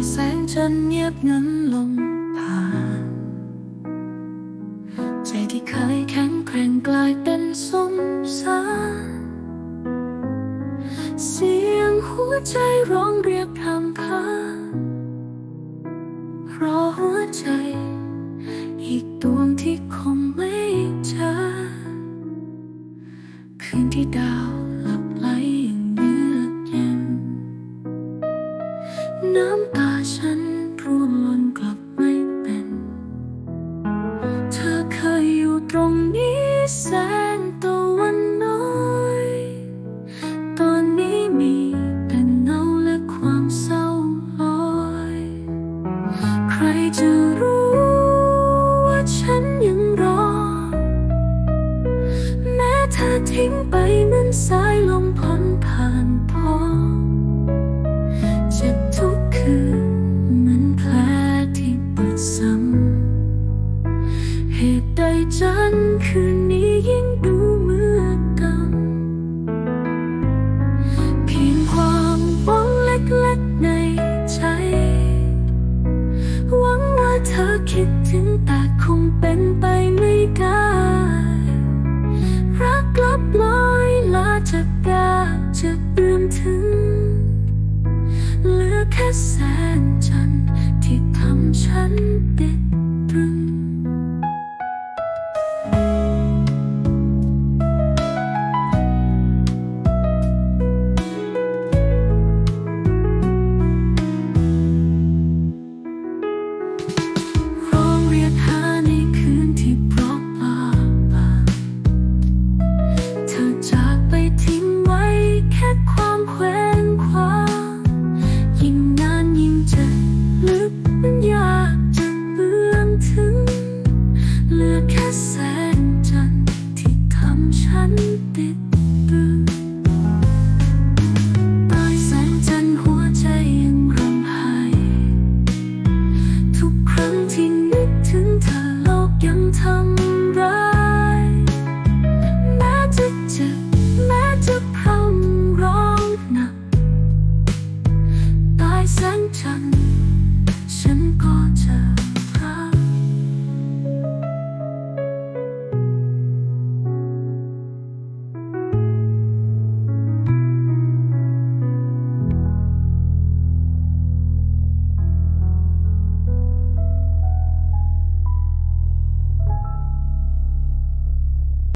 ฉันเงียบเงันลงผ่านใจที่เคยแข็งแกร่งกลายเป็นสมสารเสียงหัวใจร้องเรียกคำคารอหัวใจ อีกดวงที่คงไม่เจอคืนที่ดาว น้ำตาฉันร่วงหล่นกลับไม่เป็น เธอเคยอยู่ตรงนี้แสงตะวันน้อย ตอนนี้มีแต่เงาและความเศร้าลอย ใครจะรู้ว่าฉันยังรอ แม้เธอทิ้งไปมือนสาย จันทร์คืนนี้ยิ่งดูเมือกันเพียงความหวังเล็กๆในใจ หวังว่าเธอคิดถึงแต่คงเป็นไปไม่ได้รักลับลอยลาจากยากจะเอื้อมถึง เหลือแค่แสงจันทร์ที่ทำฉัน ฉัน ฉันก็จะ